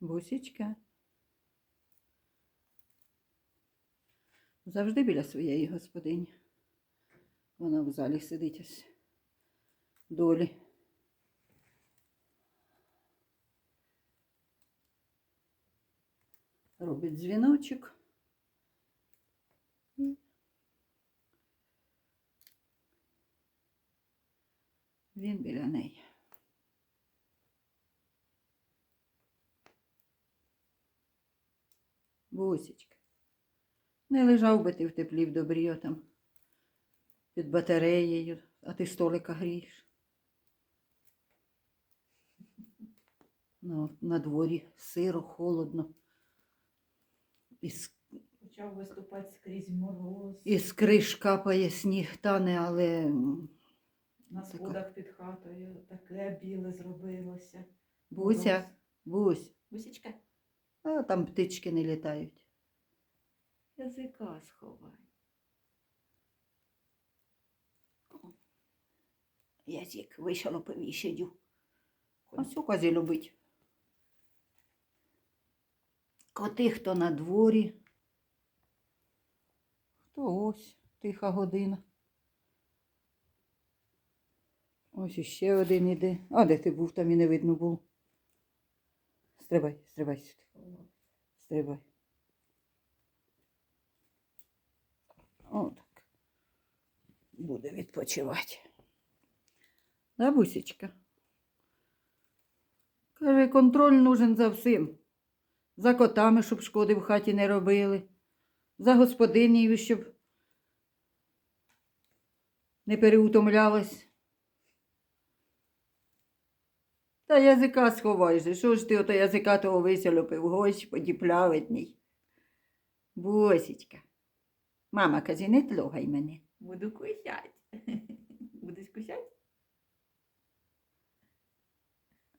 Бусічка. Завжди біля своєї господині. Вона в залі сидить ось. Долі. Робить дзвіночок. Він біля неї. Бусічка. Не лежав би ти в теплі в добрі там під батареєю, а ти столика грієш. Ну, на дворі сиро, холодно. Із, Почав виступати скрізь мороз. із криш капає сніг, тане, але На така. сходах під хатою таке біле зробилося. Буся, Бусь, Бусічка, а там птички не літають. Язика сховай. Язик вишалопив і сидю. А цю козі любить. Коти хто на дворі. Хто ось, тиха година. Ось іще один іде. А де ти був, там і не видно було. Стрибай, стрибай сюди. Стрибай. Отак. Буде відпочивати. Да, Бусечка? Каже, контроль нужен за всім. За котами, щоб шкоди в хаті не робили. За господинею, щоб не переутомлялась. Та язика сховай же. Що ж ти ото язика того висолопив, господі плавитній. Босічка. Мама каже, не тлогай мене. буду кусять. Будеш кусять?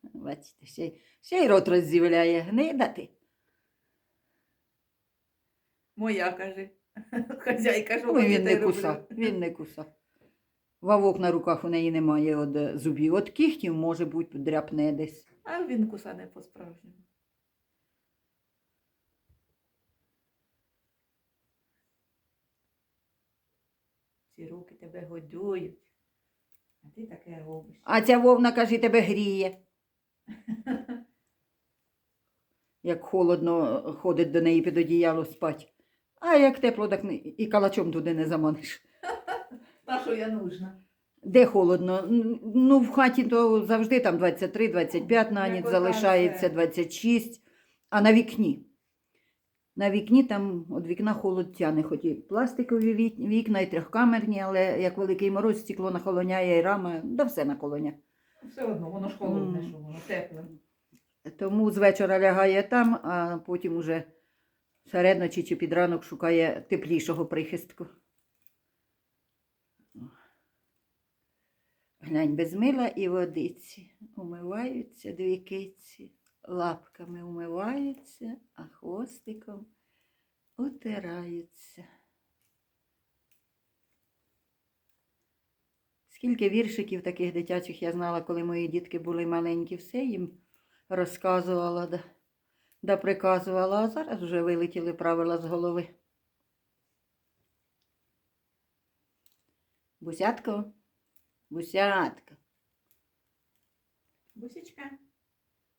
Бачите, ще, ще й рот роздивляє. Гнида ти. Моя каже. Хазяйка, що Ой, він не роблю. куса, він не куса. Вавок на руках у неї немає од е, зубів. От кіхтів, може бути, дряпне десь. А він куса не по-справжньому. Ці руки тебе годують. А ти таке робиш. А ця вовна, каже, тебе гріє. Як холодно е, ходить до неї під одіяло спать. А як тепло, так і калачом туди не заманиш. Та що я нужна? Де холодно? Ну, в хаті то завжди там 23-25 на ніч залишається, 26, а на вікні. На вікні там від вікна холод тяне, хоч і пластикові вікна, і трьохкамерні, але як великий мороз, стекло нахолоняє, і рама, да все наколоня. Все одно, воно ж холодне, що воно тепле. Тому з вечора лягає там, а потім уже серед ночі чи під ранок шукає теплішого прихистку. Глянь, без мила і водиці. Умиваються дві киці, лапками умиваються, а хвостиком утираються. Скільки віршиків таких дитячих я знала, коли мої дітки були маленькі, все їм розказувала да, да приказувала, а зараз вже вилетіли правила з голови. Бусятко, бусятко. Бусічка,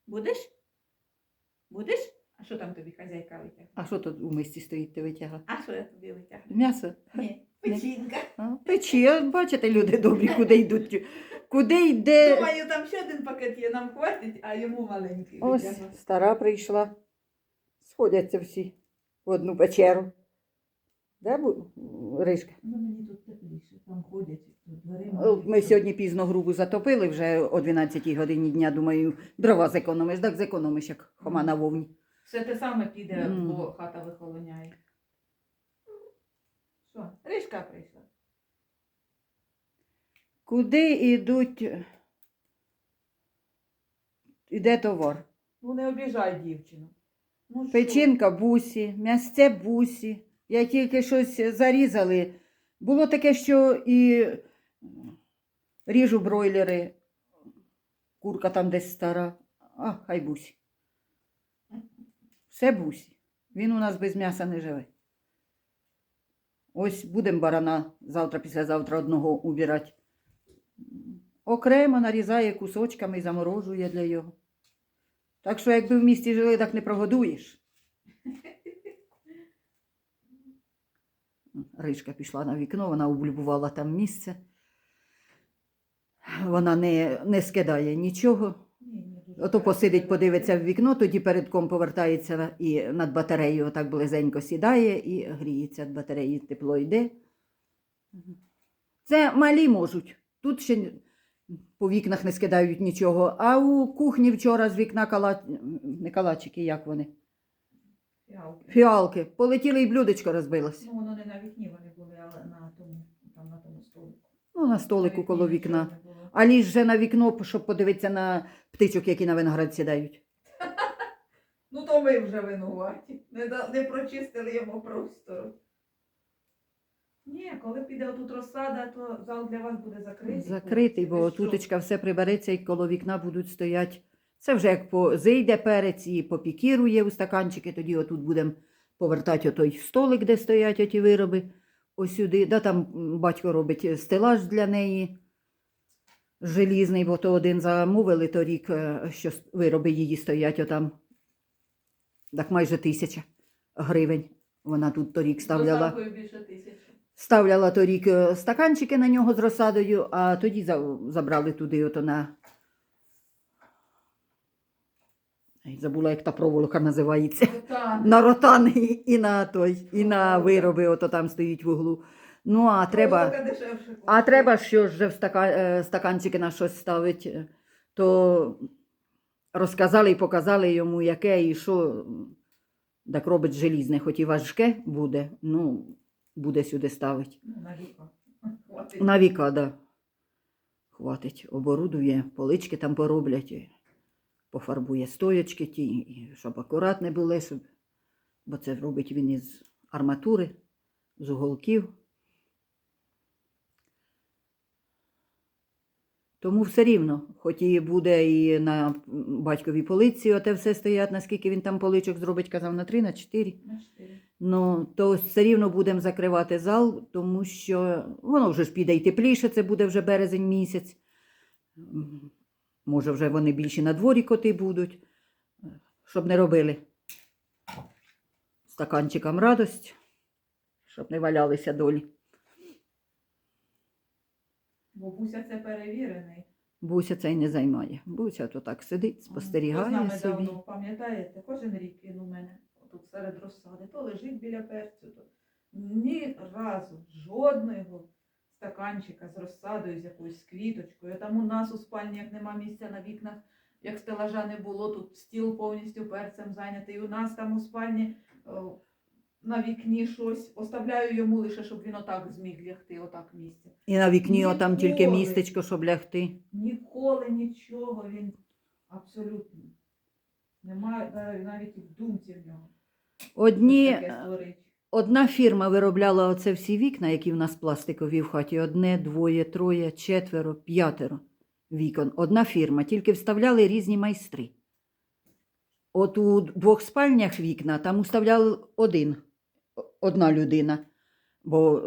будеш? Будеш? А що там тобі хазяйка витягла? А що тут у мисці стоїть, ти витягла? А що я тобі витягла? М'ясо. Ні, печінка. А, Печі, бачите, люди добрі, куди йдуть. Куди йде. Думаю, там ще один пакет є, нам хватить, а йому маленький Ось витягла. стара прийшла. Сходяться всі в одну печеру. Де бу... Ришка? Ну мені тут тепліше, там ходять тут двері. Ми сьогодні пізно грубу затопили вже о 12 годині дня. Думаю, дрова зекономиш, так зекономиш, як хома на вовні. Все те саме піде, Мгм. бо хата вихолоняє. Що, Ришка прийшла? Куди йдуть? Іде товар. Ну не обіжай дівчину. Ну, що? Печінка бусі, м'ясце бусі. Я тільки щось зарізали. Було таке, що і ріжу бройлери. Курка там десь стара. А, хай бусі. Все бусі. Він у нас без м'яса не живе. Ось будемо барана завтра, післязавтра одного убирати. Окремо нарізає кусочками і заморожує для його. Так що, якби в місті жили, так не прогодуєш. Ришка пішла на вікно, вона облюбувала там місце. Вона не, не скидає нічого. Ото посидить, подивиться в вікно, тоді передком повертається і над батареєю отак близенько сідає і гріється від батареї, тепло йде. Це малі можуть. Тут ще по вікнах не скидають нічого. А у кухні вчора з вікна кала... не калачики, як вони? Фіалки. Фіалки. Полетіли і блюдечко розбилося. Ну, воно не на вікні вони були, але на тому, там на тому столику. Ну, на столику коло вікна. А ліж же на вікно, щоб подивитися на птичок, які на виноград сідають. Ну, то ми вже винуваті. Не, да- не прочистили йому простору. Ні, коли піде отут розсада, то зал для вас буде закритий. Закритий, бо тутечка все прибереться і коло вікна будуть стоять. Це вже як по зійде перець і попікірує у стаканчики, тоді отут будемо повертати отой столик, де стоять оті вироби. Ось сюди. Да, там батько робить стелаж для неї. Желізний, бо то один замовили торік, е, що вироби її стоять отам. Так майже тисяча гривень. Вона тут торік ставляла. Ставляла торік е, стаканчики на нього з розсадою, а тоді забрали туди ото на. Забула, як та проволока називається. Так. На ротан і, і на той, і на вироби, ото там стоїть в углу. Ну, а треба. А треба що ж вже в стака, е, стаканчики на щось ставить, е, то розказали і показали йому, яке і що. Так робить желізне, хоч і важке буде, ну, буде сюди ставити. Ну, на віко. Хватить. На віка, да. Хватить, оборудує, полички там пороблять, пофарбує стоячки ті, щоб акуратне були, щоб... бо це робить він із арматури, з уголків. Тому все рівно, хоч і буде і на батьковій полиці, оте все стоять, наскільки він там поличок зробить, казав, на три, на чотири. На чотири. Ну, то все рівно будемо закривати зал, тому що воно вже ж піде й тепліше, це буде вже березень місяць. Може, вже вони більше на дворі коти будуть, щоб не робили стаканчикам радость, щоб не валялися долі. Бо Буся це перевірений. Буся це й не займає. Буся то так сидить, Хто з спостерігає нами собі. давно, пам'ятаєте, кожен рік він у мене тут серед розсади, то лежить біля перцю, то ні разу жодного стаканчика з розсадою, з якоюсь квіточкою. Там у нас у спальні, як нема місця на вікнах, як стелажа не було, тут стіл повністю перцем зайнятий. У нас там у спальні о, на вікні щось. Оставляю йому лише, щоб він отак зміг лягти, отак місце. І на вікні отам тільки містечко, щоб лягти. Ніколи нічого він абсолютно немає навіть- навіть і в думці в нього. Одні, таке створить. Одна фірма виробляла оце всі вікна, які в нас пластикові в хаті. Одне, двоє, троє, четверо, п'ятеро вікон. Одна фірма, тільки вставляли різні майстри. От у двох спальнях вікна там уставляли один, одна людина, бо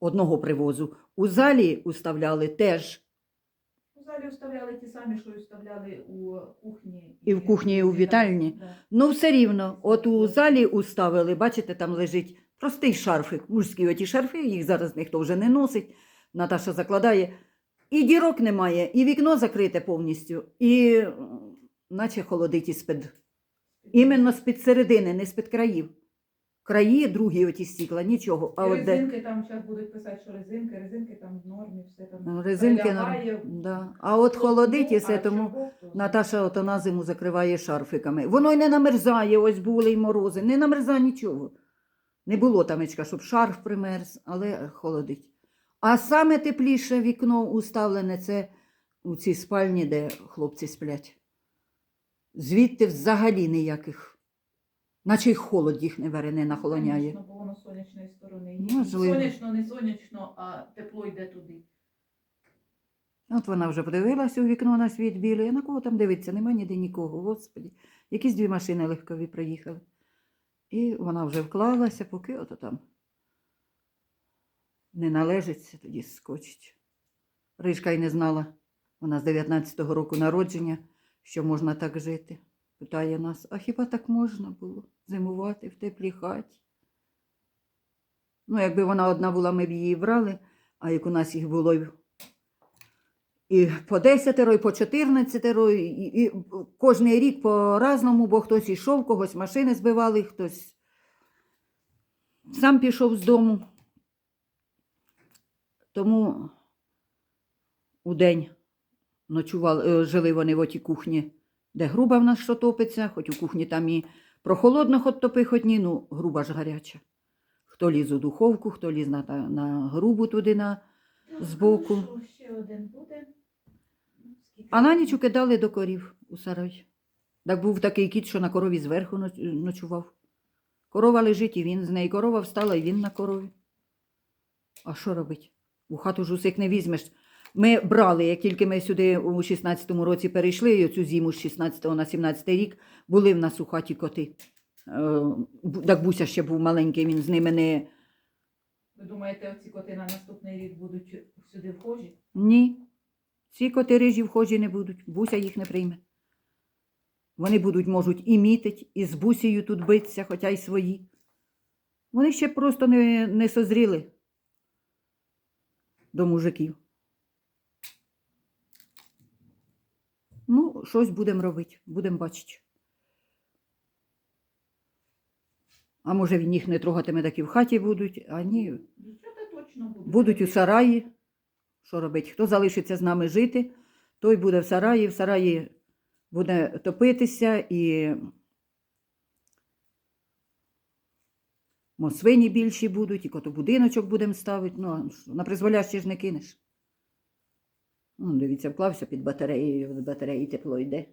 одного привозу. У залі уставляли теж У залі вставляли ті самі, що і вставляли у кухні. І в кухні, і у вітальні. Да. Ну, все рівно, от у залі уставили, бачите, там лежить простий шарфик, мужські оті шарфи, їх зараз ніхто вже не носить. Наташа закладає. І дірок немає, і вікно закрите повністю, і наче холодить із-під. Іменно з-під середини, не з-під країв. Краї, другі оті стікла, нічого. А от де резинки там зараз будуть писати, що резинки, резинки там в нормі, все там. Ну, резинки прилягає. норм- да. А от холодить і все, А тому чого, хто. Наташа ото на зиму закриває шарфиками. Воно й не намерзає, ось були й морози, не намерзає нічого. Не було тамечка, щоб шарф примерз, але холодить. А саме тепліше вікно уставлене це у цій спальні, де хлопці сплять. Звідти взагалі ніяких, наче й холод їх не бере, не нахолоняє. Конечно, бо воно з сонячної сторони. Можливо. Сонячно, не сонячно, а тепло йде туди. От вона вже подивилась у вікно на світ білий. А на кого там дивиться? Нема ніде нікого. Господі. Якісь дві машини легкові проїхали. І вона вже вклалася, поки ото там не належиться, тоді скочить. Рижка й не знала, вона з 19-го року народження, що можна так жити. Питає нас, а хіба так можна було зимувати в теплій хаті? Ну, якби вона одна була, ми б її брали, а як у нас їх було і по десятеро, і по чотирнадцятеро, і, і, кожний рік по-разному, бо хтось ішов, когось машини збивали, хтось сам пішов з дому. Тому у день ночували, е, жили вони в отій кухні, де груба в нас що топиться, хоч у кухні там і прохолодно хоч топи, хоч ні, ну груба ж гаряча. Хто ліз у духовку, хто ліз на, та- на грубу туди на. Збоку. Ну. Ну, А на ніч укидали до корів у сарай. Так був такий кіт, що на корові зверху ночував. Корова лежить, і він з неї корова встала, і він на корові. А що робить? У хату ж усіх не візьмеш. Ми брали, як тільки ми сюди у 16-му році перейшли, і цю зиму з 16 на 17 рік, були в нас у хаті коти. Е, Так Буся ще був маленький, він з ними не. Ви думаєте, оці коти на наступний рік будуть сюди вхожі? Ні. Ці коти рижі вхожі не будуть. Буся їх не прийме. Вони будуть, можуть і мітить, і з бусею тут битися, хоча й свої. Вони ще просто не, не созріли до мужиків. Ну, щось будемо робити, будемо бачити. А може він їх не трогатиме, так і в хаті будуть, а ні, будуть. у сараї. Що робить? Хто залишиться з нами жити, той буде в сараї. В сараї буде топитися і свині більші будуть, і котобудиночок будемо ставити. Ну, на призволяще ж не кинеш. Ну, дивіться, вклався під батареєю, з батареї тепло йде.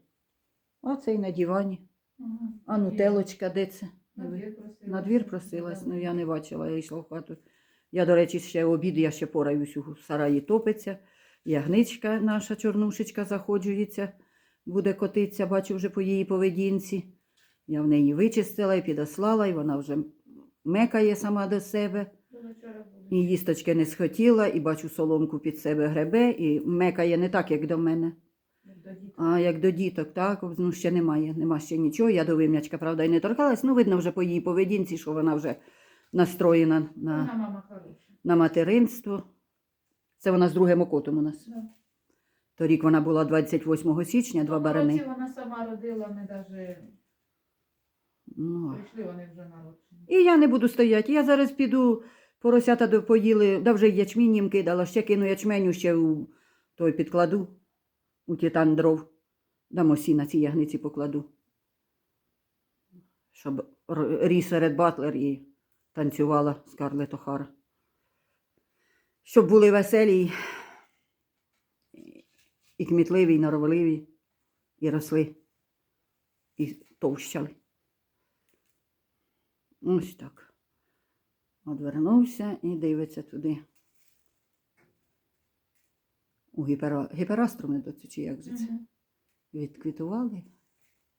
А це і на дивані. Ага. А нутелочка, де це? На двір просилася. На двір просилась, ну я не бачила, я йшла в хату. Я, до речі, ще обід, я ще пораюсь у сараї топиться. Ягничка наша чорнушечка заходжується, буде котитися, бачу вже по її поведінці. Я в неї вичистила і підослала, і вона вже мекає сама до себе. І їсточки не схотіла, і бачу соломку під себе гребе, і мекає не так, як до мене. А як до діток, так, ну ще немає, нема ще нічого. Я до вим'ячка, правда, і не торкалась. Ну, видно вже по її поведінці, що вона вже настроєна на, мама на материнство. Це вона з другим окотом у нас. Да. Торік вона була 28 січня, два В барани. Вона сама родила, ми навіть Ну. прийшли, вони вже народжені. І я не буду стояти. Я зараз піду, поросята допоїли, да вже ячмінь їм кидала, ще кину ячменю, ще у той підкладу, у титан дров. Дамо сіна ці ягниці покладу. Щоб ріс серед батлер і танцювала Скарлет Охара. Щоб були веселі і кмітливі, і норовливі, і росли, і товщали. Ось так. Одвернувся і дивиться туди. У гіпера... гіперастру до чи як же це? Мгм. Відквітували.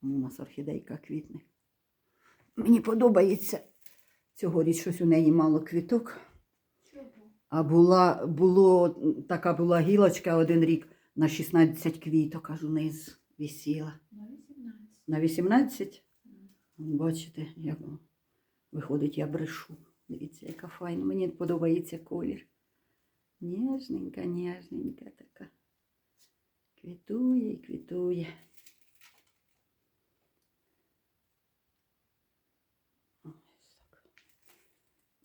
У нас орхідейка квітне. Мені подобається. Цьогоріч щось у неї мало квіток. Чого? А була, було, така була гілочка один рік на 16 квіток, аж униз висіла. На 18. На 18? Бачите, як виходить, я брешу. Дивіться, яка файна. Мені подобається колір. Ніжненька, ніжненька така. Квітує і квітує. Ось так.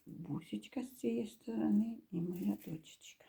Бусечка з цієї сторони і моя дочечка.